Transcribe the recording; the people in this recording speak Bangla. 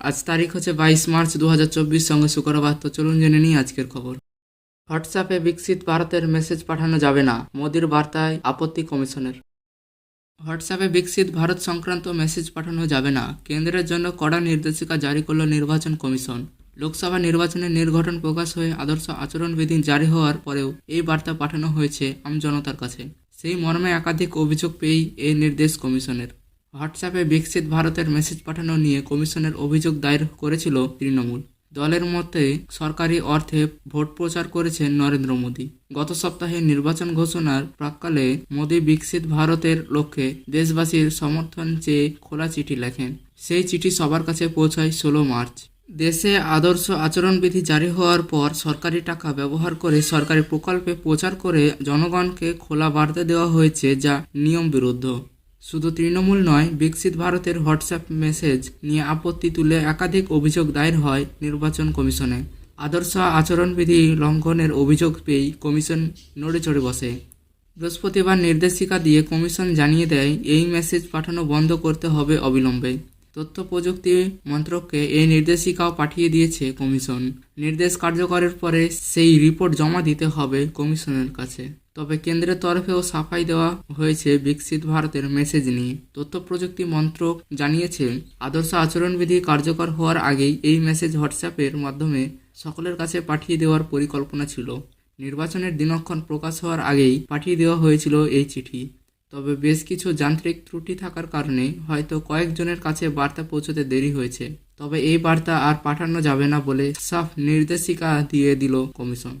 আজ তারিখ হচ্ছে বাইশ মার্চ দু হাজার চব্বিশ, সঙ্গে শুক্রবার। তো চলুন জেনে নিই আজকের খবর। হোয়াটসঅ্যাপে বিকশিত ভারতের মেসেজ পাঠানো যাবে না, মোদির বার্তায় আপত্তি কমিশনের। হোয়াটসঅ্যাপে বিকশিত ভারত সংক্রান্ত মেসেজ পাঠানো যাবে না, কেন্দ্রের জন্য কড়া নির্দেশিকা জারি করল নির্বাচন কমিশন। লোকসভা নির্বাচনের নির্ঘটন প্রকাশ হয়ে আদর্শ আচরণবিধি জারি হওয়ার পরেও এই বার্তা পাঠানো হয়েছে আমজনতার কাছে। সেই মর্মে একাধিক অভিযোগ পেয়েই এই নির্দেশ কমিশনের। হোয়াটসঅ্যাপে বিকশিত ভারতের মেসেজ পাঠানো নিয়ে কমিশনের অভিযোগ দায়ের করেছিল তৃণমূল। দলের মতে, সরকারি অর্থে ভোট প্রচার করেছেন নরেন্দ্র মোদী। গত সপ্তাহে নির্বাচন ঘোষণার প্রাক্কালে মোদী বিকশিত ভারতের লক্ষ্যে দেশবাসীর সমর্থন চেয়ে খোলা চিঠি লেখেন। সেই চিঠি সবার কাছে পৌঁছায় ষোলো মার্চ। দেশে আদর্শ আচরণবিধি জারি হওয়ার পর সরকারি টাকা ব্যবহার করে সরকারি প্রকল্পে প্রচার করে জনগণকে খোলা বার্তা দেওয়া হয়েছে যা নিয়ম বিরুদ্ধ শুধু তৃণমূল নয়, বিকশিত ভারতের হোয়াটসঅ্যাপ মেসেজ নিয়ে আপত্তি তুলে একাধিক অভিযোগ দায়ের হয় নির্বাচন কমিশনে। আদর্শ আচরণবিধি লঙ্ঘনের অভিযোগ পেয়েই কমিশন নড়ে চড়ে বসে। বৃহস্পতিবার নির্দেশিকা দিয়ে কমিশন জানিয়ে দেয়, এই মেসেজ পাঠানো বন্ধ করতে হবে অবিলম্বে। তথ্য প্রযুক্তি মন্ত্রককে এই নির্দেশিকাও পাঠিয়ে দিয়েছে কমিশন। নির্দেশ কার্যকরের পরে সেই রিপোর্ট জমা দিতে হবে কমিশনের কাছে। তবে কেন্দ্রের তরফেও সাফাই দেওয়া হয়েছে বিকশিত ভারতের মেসেজ নিয়ে। তথ্য প্রযুক্তি মন্ত্রক জানিয়েছে, আদর্শ আচরণবিধি কার্যকর হওয়ার আগেই এই মেসেজ হোয়াটসঅ্যাপের মাধ্যমে সকলের কাছে পাঠিয়ে দেওয়ার পরিকল্পনা ছিল। নির্বাচনের দিনক্ষণ প্রকাশ হওয়ার আগেই পাঠিয়ে দেওয়া হয়েছিল এই চিঠি। তবে বেশ কিছু যান্ত্রিক ত্রুটি থাকার কারণে হয়তো কয়েকজনের কাছে বার্তা পৌঁছতে দেরি হয়েছে। তবে এই বার্তা আর পাঠানো যাবে না বলে সাফ নির্দেশিকা দিয়ে দিল কমিশন।